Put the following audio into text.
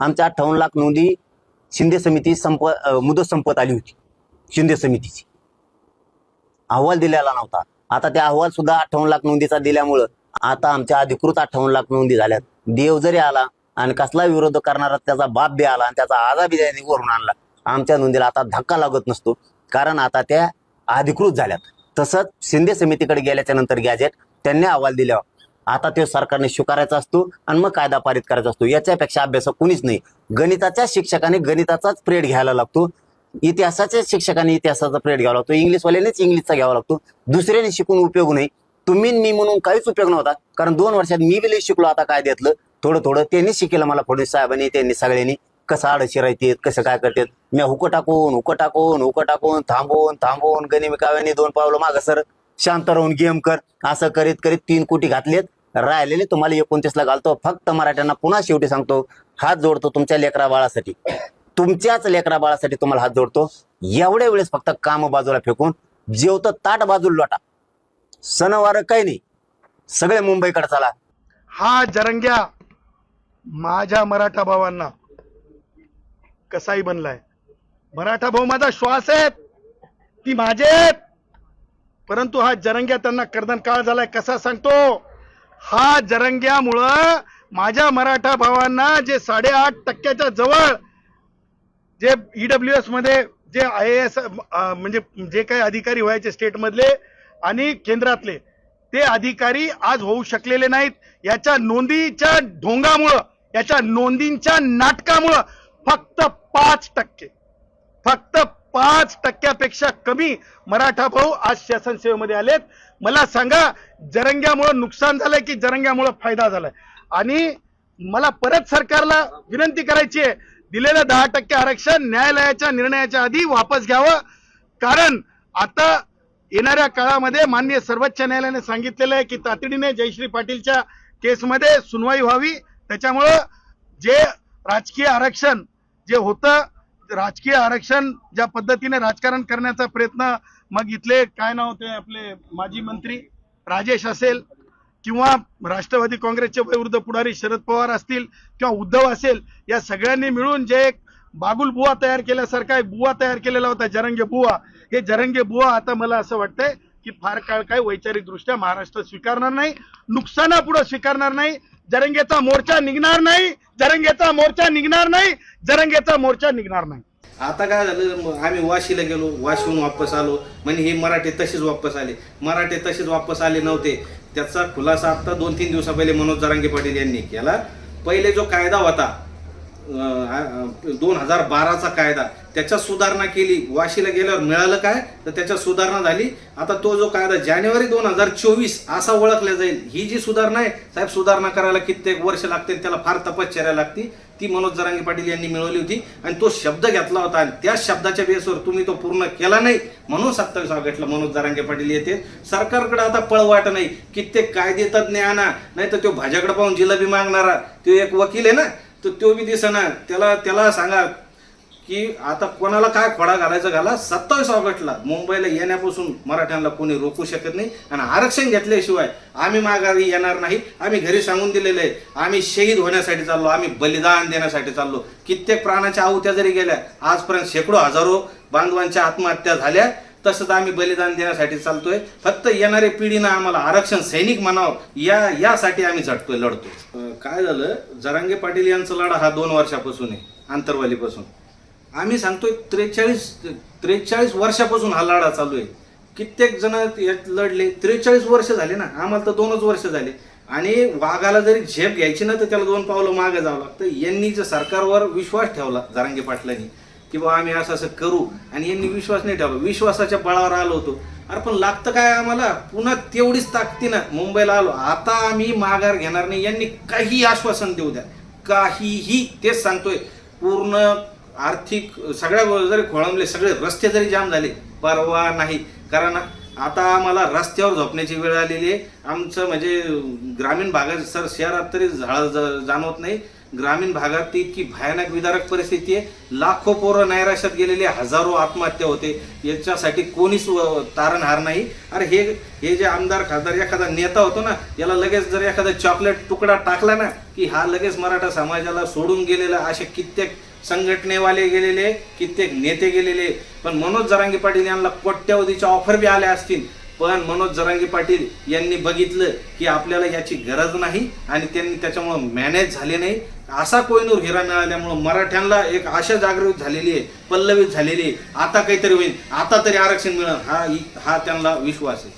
आमच्या अठ्ठावन्न लाख नोंदी शिंदे समिती संप मुदत संपत आली होती. शिंदे समितीची. अहवाल दिलेला नव्हता. आता त्या अहवाल सुद्धा अठ्ठावन्न लाख नोंदीचा दिल्यामुळं आता आमच्या अधिकृत अठ्ठावन्न लाख नोंदी झाल्यात. देव जरी आला आणि कसला विरोध करणारा त्याचा बाप बी आला आणि त्याचा आजा बी त्याने वरून आणला आमच्या नोंदीला आता धक्का लागत नसतो. कारण आता त्या अधिकृत झाल्यात. तसंच शिंदे समितीकडे गेल्याच्यानंतर गॅजेट त्यांनी अहवाल दिल्यावर आता ते सरकारने स्वीकारायचा असतो आणि मग कायदा पारित करायचा असतो. याच्यापेक्षा अभ्यास कुणीच नाही. गणिताच्या शिक्षकाने गणिताचाच प्रेड घ्यायला लागतो. इतिहासाच्या शिक्षकाने इतिहासाचा प्रेड घ्यावा लागतो. इंग्लिशवाल्यानेच इंग्लिशचा घ्यावा लागतो. दुसऱ्याने शिकून उपयोग नाही. तुम्ही मी म्हणून काहीच उपयोग नव्हता. कारण दोन वर्षात मी बिल शिकलो आता काय देतलं. थोडं थोडं त्यांनी शिकेलं मला फडणवीस साहेबांनी त्यांनी सगळ्यांनी. कसं आडशी राहतात कसं काय करतात. मी हुकं टाकून हुकं टाकून हुकं टाकून थांबवून थांबवून गनिमिकाव्याने दोन पावलं मागं सर. शांत राहून गेम कर. असं करीत करीत तीन कोटी घातलेत. राहिलेले तुम्हाला एकोणतीसला घालतो. फक्त मराठ्यांना पुन्हा शेवटी सांगतो हात जोडतो तुमच्या लेकरा बाळासाठी. तुमच्याच लेकरा बाळासाठी तुम्हाला हात जोडतो. एवढ्या वेळेस फक्त काम बाजूला फेकून जेवतं ताट बाजूला लोटा. सणवार काही नाही. सगळे मुंबईकडे चला. हा जरंग्या माझ्या मराठा भावांना कसाही बनलाय? मराठा भाऊ माझा श्वास आहे ती माझे परंतु हा जरंग्या त्यांना कर्दन काळ झालाय कसा सांगतो? हा जरंग्यामुळं माझ्या मराठा भावांना जे साडेआठ टक्क्याच्या जवळ जे ईडब्ल्यू एसमध्ये जे आय एस म्हणजे जे काही अधिकारी व्हायचे स्टेट मधले आणि केंद्रातले ते अधिकारी आज होऊ शकलेले नाहीत. याच्या नोंदीच्या ढोंगामुळं याच्या नोंदींच्या नाटकामुळं फक्त पाच टक्के फक्त पाच टक्क्यापेक्षा कमी मराठा भाऊ आज शासन सेवेमध्ये आलेत. मला सांगा जरंग्यामुळं नुकसान झालंय की जरंग्यामुळं फायदा झालाय? आणि मला परत सरकारला विनंती करायची आहे दिलेलं दहा टक्के आरक्षण न्यायालयाच्या निर्णयाच्या आधी वापस घ्यावं. कारण आता येणाऱ्या काळामध्ये माननीय सर्वोच्च न्यायालयाने सांगितलेलं आहे की तातडीने जयश्री पाटीलच्या केसमध्ये सुनवाई व्हावी. त्याच्यामुळं जे राजकीय आरक्षण जे होतं राजकीय आरक्षण ज्या पद्धतीने राजकारण करण्याचा प्रयत्न मग इथले काय नाव होते आपले माजी मंत्री राजेश असेल किंवा राष्ट्रवादी काँग्रेसचे वयोवृद्ध पुढारी शरद पवार असतील किंवा उद्धव असेल या सगळ्यांनी मिळून जे एक बागुल बुवा तयार केल्यासारखा एक बुवा तयार केलेला होता जरंगे बुवा. हे जरंगे बुवा आता मला असं वाटतंय की फार काळ काय वैचारिकदृष्ट्या महाराष्ट्र स्वीकारणार नाही नुकसानापुढं स्वीकारणार नाही जरंगेचा मोर्चा निघणार नाही जरंगेचा मोर्चा निघणार नाही जरंगेचा मोर्चा निघणार नाही. आता काय झालं? आम्ही वाशीला गेलो वाशीहून वापस आलो. म्हणजे हे मराठे तसेच वापस आले. मराठे तसेच वापस आले नव्हते. त्याचा खुलासा आता दोन तीन दिवसा पहिले मनोज जरांगे पाटील यांनी केला. पहिले जो कायदा होता दोन हजार बाराचा कायदा त्याच्यात सुधारणा केली. वाशीला गेल्यावर मिळालं काय? तर त्याच्यात सुधारणा झाली. आता तो जो कायदा जानेवारी दोन हजार चोवीस असा ओळखला जाईल. ही जी सुधारणा आहे साहेब सुधारणा करायला कित्येक वर्ष लागते त्याला फार तपश्चर्या लागती. ती मनोज जरांगे पाटील यांनी मिळवली होती. आणि तो शब्द घेतला होता. आणि त्या शब्दाच्या बेसवर तुम्ही तो पूर्ण केला नाही. म्हणून सत्तावीस ऑगस्टला मनोज जरांगे पाटील येते. सरकारकडे आता पळवाट नाही. कित्येक कायदे तज्ज्ञ आणा. नाही तर तो भाज्याकडे पाहून जिलबी मागणारा. तो एक वकील आहे ना? तर तो बी दिसना. त्याला त्याला सांगा की आता कोणाला काय खोडा घालायचा घाला. सत्तावीस ऑगस्टला मुंबईला येण्यापासून मराठ्यांना कोणी रोखू शकत नाही आणि आरक्षण घेतल्याशिवाय आम्ही माघारी येणार नाही. आम्ही घरी सांगून दिलेले आहे. आम्ही शहीद होण्यासाठी चाललो. आम्ही बलिदान देण्यासाठी चाललो. कित्येक प्राणाच्या आहुत्या जरी गेल्या आजपर्यंत शेकडो हजारो बांधवांच्या आत्महत्या झाल्या. तसंच आम्ही बलिदान देण्यासाठी चालतोय. फक्त येणाऱ्या पिढीनं आम्हाला आरक्षण सैनिक म्हणावं या यासाठी आम्ही झटतोय लढतोय. काय झालं? जरांगे पाटील यांचा लढा हा दोन वर्षापासून आहे आंतरवालीपासून. आम्ही सांगतोय त्रेचाळीस त्रेचाळीस वर्षापासून हा लढा चालू आहे. कित्येक जण यात लढले त्रेचाळीस वर्ष झाले ना आम्हाला तर दोनच वर्ष झाले. आणि वाघाला जरी झेप घ्यायची ना तर त्याला दोन पावलं मागे जावं लागतं. यांनी जर सरकारवर विश्वास ठेवला जारांगे पाटलांनी की बाबा आम्ही असं असं करू आणि यांनी विश्वास नाही ठेवला. विश्वासाच्या बळावर आलो होतो. अरे पण लागतं काय आम्हाला? पुन्हा तेवढीच ताकदीनं मुंबईला आलो. आता आम्ही माघार घेणार नाही. यांनी काही आश्वासन देऊ द्या. काहीही तेच सांगतोय. पूर्ण आर्थिक सगळ्या जरी खोळंबले सगळे रस्ते जरी जाम झाले परवा नाही. कारण आता आम्हाला रस्त्यावर झोपण्याची वेळ आलेली आहे. आमचं म्हणजे ग्रामीण भागात सर शहरात तरी झाड ज- जाणवत नाही. ग्रामीण भागात ती इतकी भयानक विदारक परिस्थिती आहे. लाखो पोरं नैराश्यात गेलेले हजारो आत्महत्या होते. याच्यासाठी कोणीच तारणहार नाही. अरे हे हे जे आमदार खासदार एखादा नेता होतो ना याला लगेच जर एखादा चॉकलेट तुकडा टाकला ना की हा लगेच मराठा समाजाला सोडून गेलेला असे कित्येक संघटनेवाले गेलेले कित्येक नेते गेलेले. पण मनोज जरांगे पाटील यांना कोट्यवधीच्या ऑफर बी आल्या असतील. पण मनोज जरांगे पाटील यांनी बघितलं की आपल्याला याची गरज नाही आणि त्यांनी त्याच्यामुळं मॅनेज झाले नाही. असा कोयनूर हिरा मिळाल्यामुळं मराठ्यांना एक आशा जागृत झालेली आहे पल्लवित झालेली आहे. आता काहीतरी होईल आता तरी आरक्षण मिळेल हा हा त्यांना विश्वास आहे.